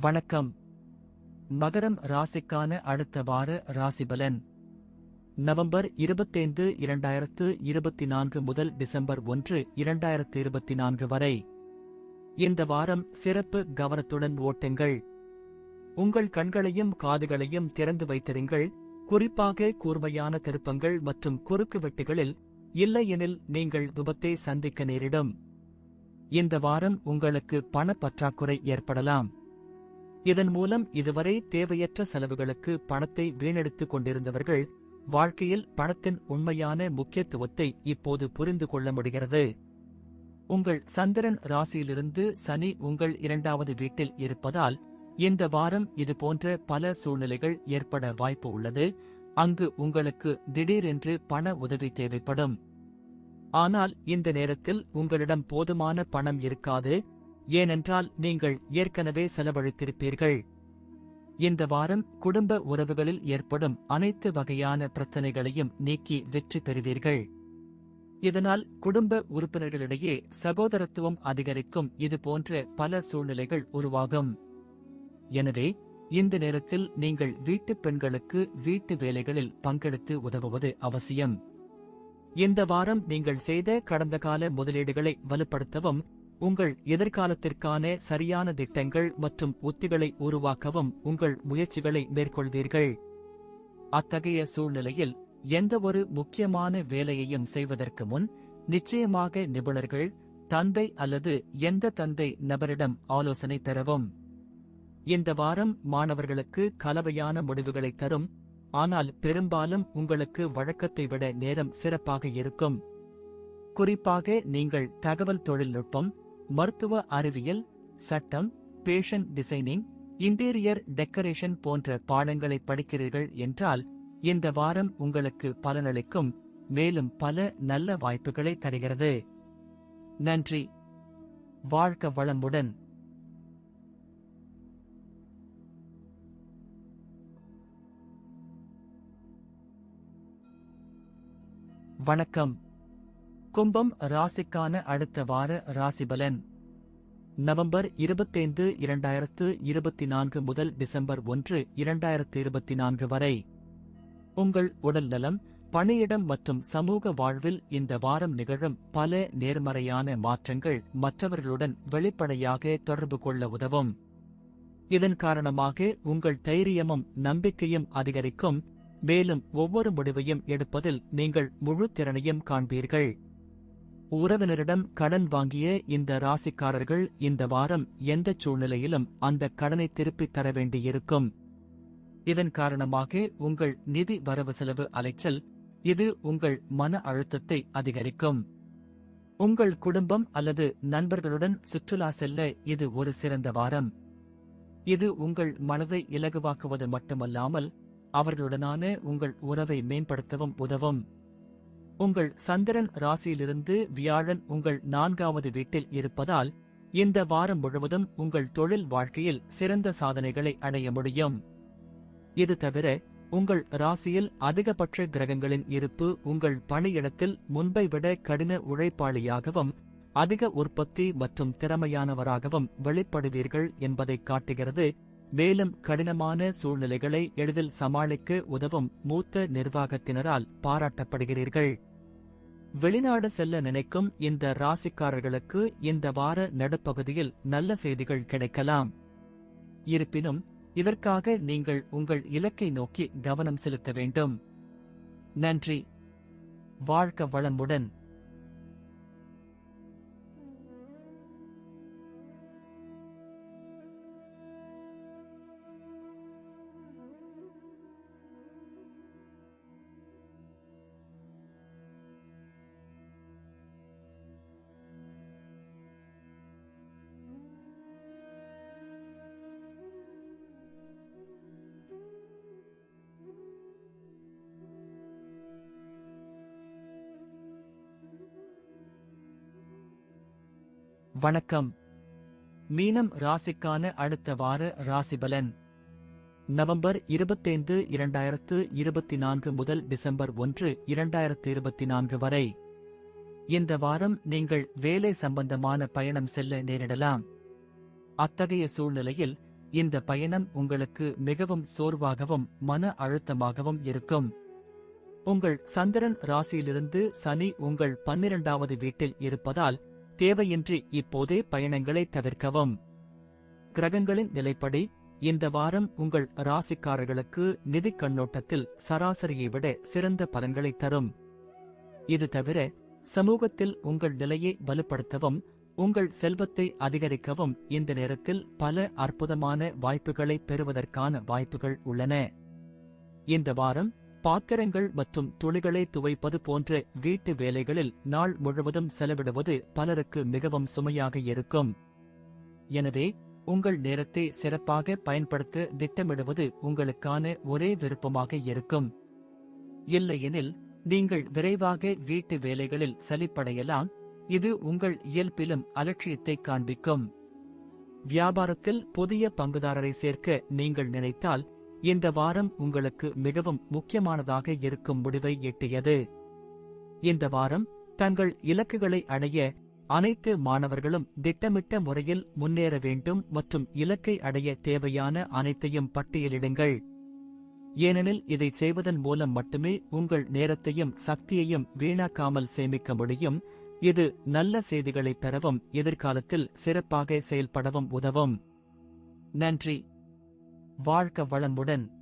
வணக்கம். மகரம் ராசிக்கான அடுத்த வார ராசிபலன் நவம்பர் இருபத்தைந்து இரண்டாயிரத்து இருபத்தி நான்கு முதல் டிசம்பர் ஒன்று இரண்டாயிரத்து இருபத்தி நான்கு வரை. இந்த வாரம் சிறப்பு கவனத்துடன் ஓட்டுங்கள். உங்கள் கண்களையும் காதுகளையும் திறந்து வைத்திருங்கள். குறிப்பாக கூர்மையான திருப்பங்கள் மற்றும் குறுக்கு வெட்டுகளில் இல்லையெனில் நீங்கள் விபத்தை சந்திக்க நேரிடும். இந்த வாரம் உங்களுக்கு பணப்பற்றாக்குறை ஏற்படலாம். இதன் மூலம் இதுவரை தேவையற்ற செலவுகளுக்கு பணத்தை வீணடித்துக் கொண்டிருந்தவர்கள் வாழ்க்கையில் பணத்தின் உண்மையான முக்கியத்துவத்தை இப்போது புரிந்து கொள்ள முடிகிறது. உங்கள் சந்திரன் ராசியிலிருந்து சனி உங்கள் இரண்டாவது வீட்டில் இருப்பதால் இந்த வாரம் இது போன்ற பல சூழ்நிலைகள் ஏற்பட வாய்ப்பு உள்ளது. அங்கு உங்களுக்கு திடீரென்று பண உதவி தேவைப்படும். ஆனால் இந்த நேரத்தில் உங்களிடம் போதுமான பணம் இருக்காது. ஏனென்றால் நீங்கள் ஏற்கனவே செலவழித்திருப்பீர்கள். இந்த வாரம் குடும்ப உறவுகளில் ஏற்படும் அனைத்து வகையான பிரச்சனைகளையும் நீக்கி வெற்றி பெறுவீர்கள். இதனால் குடும்ப உறுப்பினர்களிடையே சகோதரத்துவம் அதிகரிக்கும் இது போன்ற பல சூழ்நிலைகள் உருவாகும். எனவே இந்த நேரத்தில் நீங்கள் வீட்டுப் பெண்களுக்கு வீட்டு வேலைகளில் பங்கெடுத்து உதவுவது அவசியம். இந்த வாரம் நீங்கள் செய்த கடந்த கால முதலீடுகளை வலுப்படுத்தவும் உங்கள் எதிர்காலத்திற்கான சரியான திட்டங்கள் மற்றும் உத்திகளை உருவாக்கவும் உங்கள் முயற்சிகளை மேற்கொள்வீர்கள். அத்தகைய சூழ்நிலையில் எந்தவொரு முக்கியமான வேலையையும் செய்வதற்கு முன் நிச்சயமாக நிபுணர்கள் தந்தை அல்லது எந்த தந்தை நபரிடம் ஆலோசனை பெறவும். இந்த வாரம் மாணவர்களுக்கு கலவையான முடிவுகளை தரும் ஆனால் பெரும்பாலும் உங்களுக்கு வழக்கத்தை விட நேரம் சிறப்பாக இருக்கும். குறிப்பாக நீங்கள் தகவல் தொழில்நுட்பம் மருத்துவ அறிவியல் சட்டம் பேஷன் டிசைனிங் இன்டீரியர் டெக்கரேஷன் போன்ற பாடங்களை படிக்கிறீர்கள் என்றால் இந்த வாரம் உங்களுக்கு பலனளிக்கும் மேலும் பல நல்ல வாய்ப்புகளை தருகிறது. நன்றி. வாழ்க்க வளமுடன். வணக்கம். கும்பம் ராசிக்கான அடுத்த வார ராசிபலன். நவம்பர் இருபத்தைந்து இரண்டாயிரத்து இருபத்தி நான்கு முதல் டிசம்பர் ஒன்று இரண்டாயிரத்து இருபத்தி நான்கு வரை. உங்கள் உடல் நலம் பணியிடம் மற்றும் சமூக வாழ்வில் இந்த வாரம் நிகழும் பல நேர்மறையான மாற்றங்கள் மற்றவர்களுடன் வெளிப்படையாக தொடர்பு கொள்ள உதவும். இதன் காரணமாக உங்கள் தைரியமும் நம்பிக்கையும் அதிகரிக்கும். மேலும் ஒவ்வொரு முடிவையும் எடுப்பதில் நீங்கள் முழு திறனையும் காண்பீர்கள். உறவினரிடம் கடன் வாங்கிய இந்த ராசிக்காரர்கள் இந்த வாரம் எந்த சூழ்நிலையிலும் அந்த கடனை திருப்பித் தர வேண்டியிருக்கும். இதன் காரணமாக உங்கள் நிதி வரவு செலவு அலைச்சல் இது உங்கள் மன அழுத்தத்தை அதிகரிக்கும். உங்கள் குடும்பம் அல்லது நண்பர்களுடன் சுற்றுலா செல்ல இது ஒரு சிறந்த வாரம். இது உங்கள் மனதை இலகுவாக்குவது மட்டுமல்லாமல் அவர்களுடனான உங்கள் உறவை மேம்படுத்தவும் உதவும். உங்கள் சந்திரன் ராசியிலிருந்து வியாழன் உங்கள் நான்காவது வீட்டில் இருப்பதால் இந்த வாரம் முழுவதும் உங்கள் தொழில் வாழ்க்கையில் சிறந்த சாதனைகளை அடைய முடியும். இது தவிர உங்கள் ராசியில் அதிகபட்ச கிரகங்களின் இருப்பு உங்கள் பணியிடத்தில் முன்பை விட கடின உழைப்பாளியாகவும் அதிக உற்பத்தி மற்றும் திறமையானவராகவும் வெளிப்படுவீர்கள் என்பதை காட்டுகிறது. மேலும் கடினமான சூழ்நிலைகளை எளிதில் சமாளிக்க உதவும் மூத்த நிர்வாகத்தினரால் பாராட்டப்படுகிறீர்கள். வெளிநாடு செல்ல நினைக்கும் இந்த ராசிக்காரர்களுக்கு இந்த வார நடுப்பகுதியில் நல்ல செய்திகள் கிடைக்கலாம். இருப்பினும் இதற்காக நீங்கள் உங்கள் இலக்கை நோக்கி கவனம் செலுத்த வேண்டும். நன்றி. வாழ்க்க வளமுடன். வணக்கம். மீனம் ராசிக்கான அடுத்த வார ராசிபலன். நவம்பர் இருபத்தைந்து இரண்டாயிரத்து இருபத்தி நான்கு முதல் டிசம்பர் ஒன்று இரண்டாயிரத்து இருபத்தி நான்கு வரை. இந்த வாரம் நீங்கள் வேலை சம்பந்தமான பயணம் செல்ல நேரிடலாம். அத்தகைய சூழ்நிலையில் இந்த பயணம் உங்களுக்கு மிகவும் சோர்வாகவும் மன அழுத்தமாகவும் இருக்கும். உங்கள் சந்திரன் ராசியிலிருந்து சனி உங்கள் பன்னிரண்டாவது வீட்டில் இருப்பதால் தேவையின்றி இப்போதே பயணங்களை தவிர்க்கவும். கிரகங்களின் நிலைப்படி இந்த வாரம் உங்கள் ராசிக்காரர்களுக்கு நிதி கண்ணோட்டத்தில் சராசரியை விட சிறந்த பலன்களை தரும். இது தவிர சமூகத்தில் உங்கள் நிலையை வலுப்படுத்தவும் உங்கள் செல்வத்தை அதிகரிக்கவும் இந்த நேரத்தில் பல அற்புதமான வாய்ப்புகளை பெறுவதற்கான வாய்ப்புகள் உள்ளன. இந்த வாரம் பாத்திரங்கள் மற்றும் துளிகளை துவைப்பது போன்ற வீட்டு வேலைகளில் நாள் முழுவதும் செலவிடுவது பலருக்கு மிகவும் சுமையாக இருக்கும். எனவே உங்கள் நேரத்தை சிறப்பாக பயன்படுத்த திட்டமிடுவது உங்களுக்கான ஒரே விருப்பமாக இருக்கும். இல்லையெனில் நீங்கள் விரைவாக வீட்டு வேலைகளில் சலிப்படையலாம். இது உங்கள் இயல்பிலும் அலட்சியத்தை காண்பிக்கும். வியாபாரத்தில் புதிய பங்குதாரரை சேர்க்க நீங்கள் நினைத்தால் இந்த வாரம் உங்களுக்கு மிகவும் முக்கியமானதாக இருக்கும் முடிவை எட்டியது. இந்த வாரம் தங்கள் இலக்குகளை அடைய அனைத்து மாணவர்களும் திட்டமிட்ட முறையில் முன்னேற வேண்டும் மற்றும் இலக்கை அடைய தேவையான அனைத்தையும் பட்டியலிடுங்கள். ஏனெனில் இதை செய்வதன் மூலம் மட்டுமே உங்கள் நேரத்தையும் சக்தியையும் வீணாக்காமல் சேமிக்க முடியும். இது நல்ல செய்திகளை பெறவும் எதிர்காலத்தில் சிறப்பாக செயல்படவும் உதவும். நன்றி. வாழ்க வளமுடன்.